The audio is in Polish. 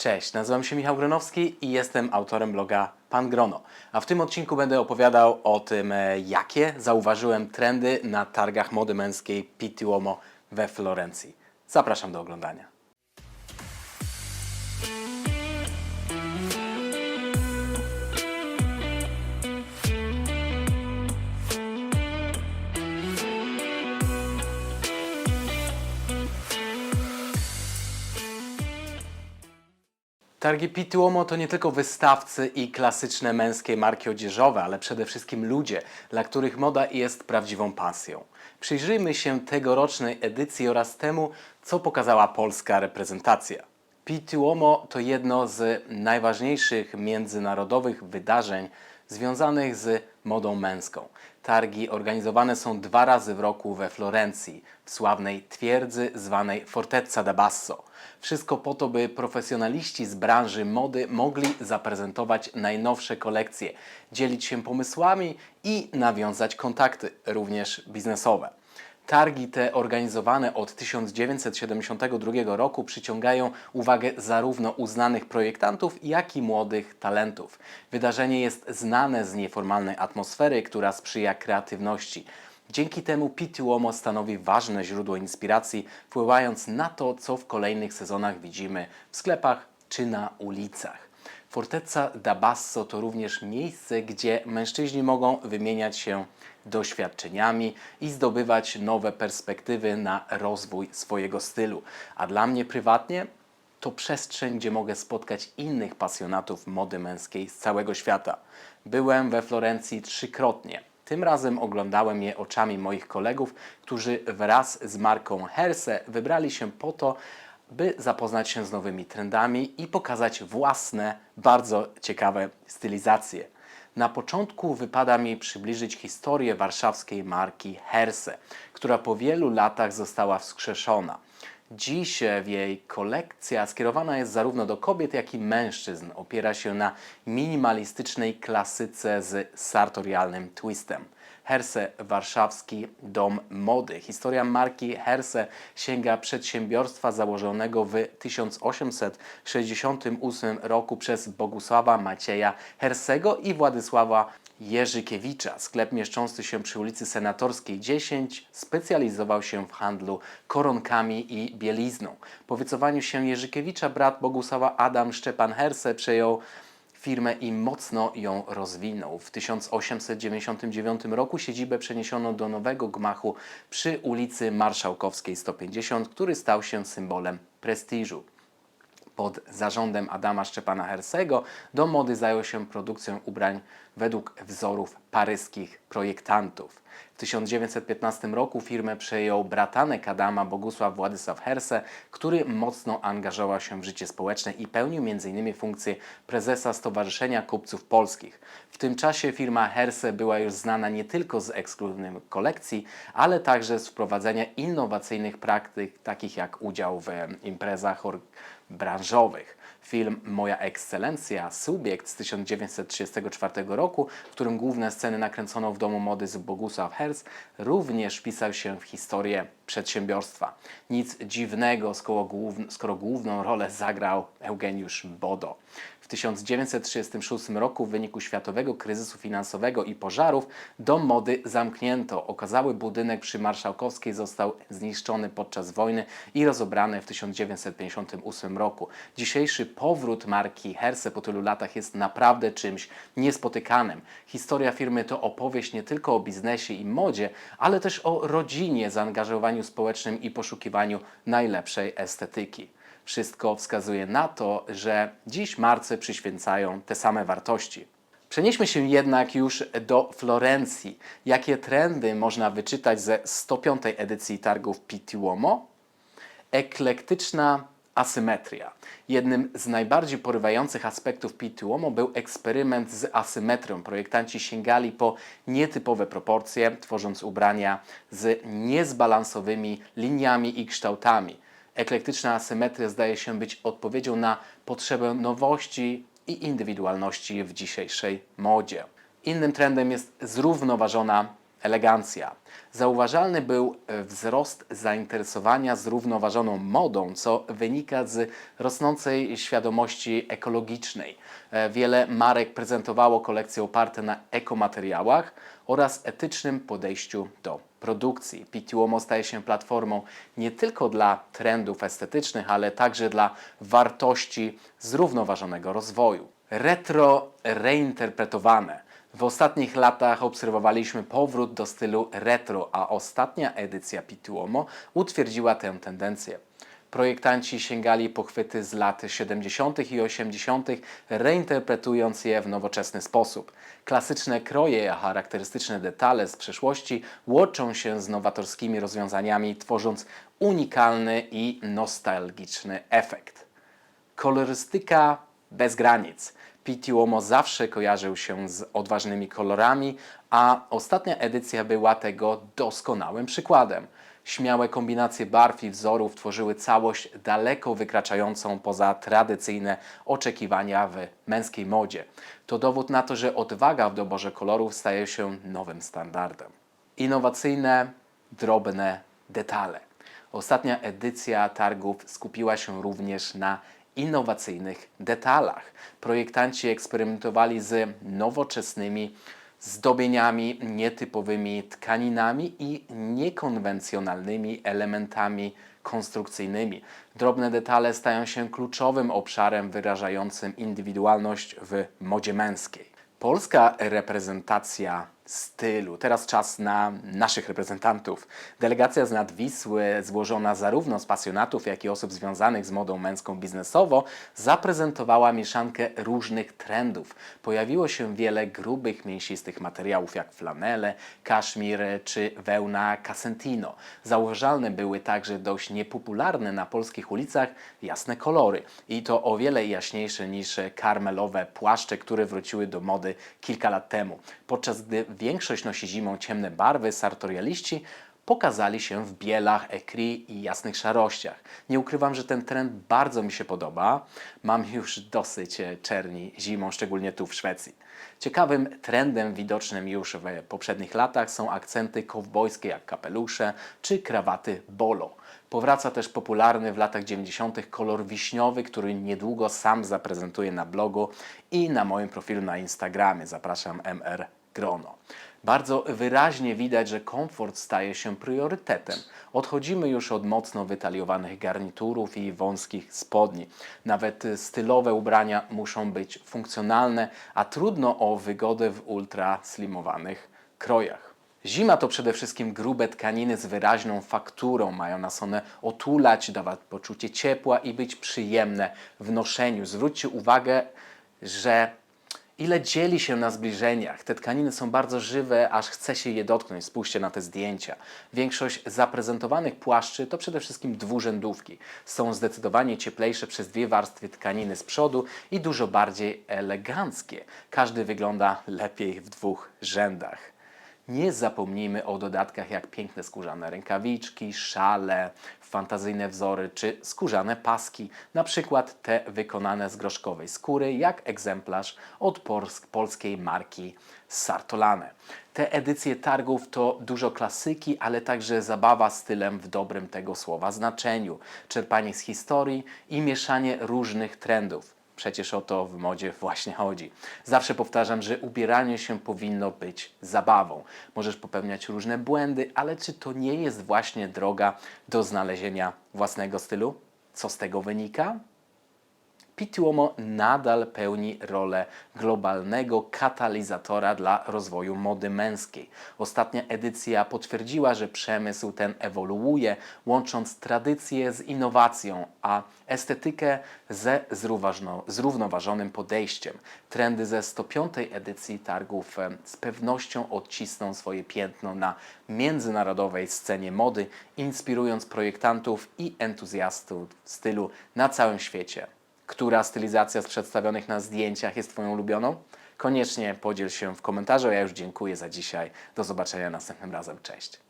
Cześć, nazywam się Michał Gronowski i jestem autorem bloga Pan Grono. A w tym odcinku będę opowiadał o tym, e, jakie zauważyłem trendy na targach mody męskiej Pitti Uomo we Florencji. Zapraszam do oglądania. Targi Pitti Uomo to nie tylko wystawcy i klasyczne męskie marki odzieżowe, ale przede wszystkim ludzie, dla których moda jest prawdziwą pasją. Przyjrzyjmy się tegorocznej edycji oraz temu, co pokazała polska reprezentacja. Pitti Uomo to jedno z najważniejszych międzynarodowych wydarzeń związanych z modą męską. Targi organizowane są dwa razy w roku we Florencji, w sławnej twierdzy zwanej Fortezza da Basso. Wszystko po to, by profesjonaliści z branży mody mogli zaprezentować najnowsze kolekcje, dzielić się pomysłami i nawiązać kontakty, również biznesowe. Targi te organizowane od 1972 roku przyciągają uwagę zarówno uznanych projektantów, jak i młodych talentów. Wydarzenie jest znane z nieformalnej atmosfery, która sprzyja kreatywności. Dzięki temu Pitti Uomo stanowi ważne źródło inspiracji, wpływając na to, co w kolejnych sezonach widzimy w sklepach czy na ulicach. Fortezza da Basso to również miejsce, gdzie mężczyźni mogą wymieniać się doświadczeniami i zdobywać nowe perspektywy na rozwój swojego stylu. A dla mnie prywatnie to przestrzeń, gdzie mogę spotkać innych pasjonatów mody męskiej z całego świata. Byłem we Florencji trzykrotnie. Tym razem oglądałem je oczami moich kolegów, którzy wraz z marką Herse wybrali się po to, by zapoznać się z nowymi trendami i pokazać własne, bardzo ciekawe stylizacje. Na początku wypada mi przybliżyć historię warszawskiej marki Herse, która po wielu latach została wskrzeszona. Dziś jej kolekcja skierowana jest zarówno do kobiet, jak i mężczyzn. Opiera się na minimalistycznej klasyce z sartorialnym twistem. Herse Warszawski Dom Mody. Historia marki Herse sięga przedsiębiorstwa założonego w 1868 roku przez Bogusława Macieja Hersego i Władysława Jerzykiewicza. Sklep mieszczący się przy ulicy Senatorskiej 10 specjalizował się w handlu koronkami i bielizną. Po wycofaniu się Jerzykiewicza brat Bogusława Adam Szczepan Herse przejął firmę i mocno ją rozwinął. W 1899 roku siedzibę przeniesiono do nowego gmachu przy ulicy Marszałkowskiej 150, który stał się symbolem prestiżu. Pod zarządem Adama Szczepana Hersego do mody zajął się produkcją ubrań według wzorów paryskich projektantów. W 1915 roku firmę przejął bratanek Adama Bogusław Władysław Herse, który mocno angażował się w życie społeczne i pełnił m.in. funkcję prezesa Stowarzyszenia Kupców Polskich. W tym czasie firma Herse była już znana nie tylko z ekskluzywnych kolekcji, ale także z wprowadzenia innowacyjnych praktyk, takich jak udział w imprezach or- branżowych. Film Moja Ekscelencja, Subiekt z 1934 roku, w którym główne sceny nakręcono w domu mody z Bogusław Herz, również wpisał się w historię przedsiębiorstwa. Nic dziwnego, skoro, główn- skoro główną rolę zagrał Eugeniusz Bodo. W 1936 roku w wyniku światowego kryzysu finansowego i pożarów dom mody zamknięto. Okazały budynek przy Marszałkowskiej został zniszczony podczas wojny i rozebrany w 1958 roku. Dzisiejszy powrót marki Herse po tylu latach jest naprawdę czymś niespotykanym. Historia firmy to opowieść nie tylko o biznesie i modzie, ale też o rodzinie, zaangażowaniu społecznym i poszukiwaniu najlepszej estetyki. Wszystko wskazuje na to, że dziś marce przyświęcają te same wartości. Przenieśmy się jednak już do Florencji. Jakie trendy można wyczytać ze 105. edycji targów Pitti Uomo? Eklektyczna asymetria. Jednym z najbardziej porywających aspektów Pitti Uomo był eksperyment z asymetrią. Projektanci sięgali po nietypowe proporcje, tworząc ubrania z niezbalansowymi liniami i kształtami. Eklektyczna asymetria zdaje się być odpowiedzią na potrzebę nowości i indywidualności w dzisiejszej modzie. Innym trendem jest zrównoważona elegancja. Zauważalny był e, wzrost zainteresowania zrównoważoną modą, co wynika z rosnącej świadomości ekologicznej. E, Wiele marek prezentowało kolekcje oparte na ekomateriałach oraz etycznym podejściu do produkcji. Pitti Uomo staje się platformą nie tylko dla trendów estetycznych, ale także dla wartości zrównoważonego rozwoju. Retro reinterpretowane. W ostatnich latach obserwowaliśmy powrót do stylu retro, a ostatnia edycja Pitti Uomo utwierdziła tę tendencję. Projektanci sięgali po chwyty z lat 70. i 80., reinterpretując je w nowoczesny sposób. Klasyczne kroje, a charakterystyczne detale z przeszłości łączą się z nowatorskimi rozwiązaniami, tworząc unikalny i nostalgiczny efekt. Kolorystyka bez granic. Pitti Uomo zawsze kojarzył się z odważnymi kolorami, a ostatnia edycja była tego doskonałym przykładem. Śmiałe kombinacje barw i wzorów tworzyły całość daleko wykraczającą poza tradycyjne oczekiwania w męskiej modzie. To dowód na to, że odwaga w doborze kolorów staje się nowym standardem. Innowacyjne, drobne detale. Ostatnia edycja targów skupiła się również na innowacyjnych detalach. Projektanci eksperymentowali z nowoczesnymi zdobieniami, nietypowymi tkaninami i niekonwencjonalnymi elementami konstrukcyjnymi. Drobne detale stają się kluczowym obszarem wyrażającym indywidualność w modzie męskiej. Polska reprezentacja stylu. Teraz czas na naszych reprezentantów. Delegacja z Nadwisły, złożona zarówno z pasjonatów, jak i osób związanych z modą męską biznesowo, zaprezentowała mieszankę różnych trendów. Pojawiło się wiele grubych, mięsistych materiałów, jak flanele, kaszmir czy wełna casentino. Zauważalne były także dość niepopularne na polskich ulicach jasne kolory. I to o wiele jaśniejsze niż karmelowe płaszcze, które wróciły do mody kilka lat temu. Podczas gdy większość nosi zimą ciemne barwy, sartorialiści pokazali się w bielach, ekri i jasnych szarościach. Nie ukrywam, że ten trend bardzo mi się podoba. Mam już dosyć e, czerni zimą, szczególnie tu w Szwecji. Ciekawym trendem widocznym już w poprzednich latach są akcenty kowbojskie jak kapelusze czy krawaty bolo. Powraca też popularny w latach 90. kolor wiśniowy, który niedługo sam zaprezentuję na blogu i na moim profilu na Instagramie. Zapraszam MR Grono. Bardzo wyraźnie widać, że komfort staje się priorytetem. Odchodzimy już od mocno wytaliowanych garniturów i wąskich spodni. Nawet stylowe ubrania muszą być funkcjonalne, a trudno o wygodę w ultra slimowanych krojach. Zima to przede wszystkim grube tkaniny z wyraźną fakturą. Mają nas one otulać, dawać poczucie ciepła i być przyjemne w noszeniu. Zwróćcie uwagę, że ile dzieli się na zbliżeniach. Te tkaniny są bardzo żywe, aż chce się je dotknąć. Spójrzcie na te zdjęcia. Większość zaprezentowanych płaszczy to przede wszystkim dwurzędówki. Są zdecydowanie cieplejsze przez dwie warstwy tkaniny z przodu i dużo bardziej eleganckie. Każdy wygląda lepiej w dwóch rzędach. Nie zapomnijmy o dodatkach jak piękne skórzane rękawiczki, szale, fantazyjne wzory czy skórzane paski, na przykład te wykonane z groszkowej skóry, jak egzemplarz od pols- polskiej marki Sartolane. Te edycje targów to dużo klasyki, ale także zabawa stylem w dobrym tego słowa znaczeniu, czerpanie z historii i mieszanie różnych trendów. Przecież o to w modzie właśnie chodzi. Zawsze powtarzam, że ubieranie się powinno być zabawą. Możesz popełniać różne błędy, ale czy to nie jest właśnie droga do znalezienia własnego stylu? Co z tego wynika? Pitti Uomo nadal pełni rolę globalnego katalizatora dla rozwoju mody męskiej. Ostatnia edycja potwierdziła, że przemysł ten ewoluuje, łącząc tradycję z innowacją, a estetykę ze zrównoważonym podejściem. Trendy ze 105. edycji targów em, z pewnością odcisną swoje piętno na międzynarodowej scenie mody, inspirując projektantów i entuzjastów stylu na całym świecie. Która stylizacja z przedstawionych na zdjęciach jest Twoją ulubioną? Koniecznie podziel się w komentarzu. Ja już dziękuję za dzisiaj. Do zobaczenia następnym razem. Cześć.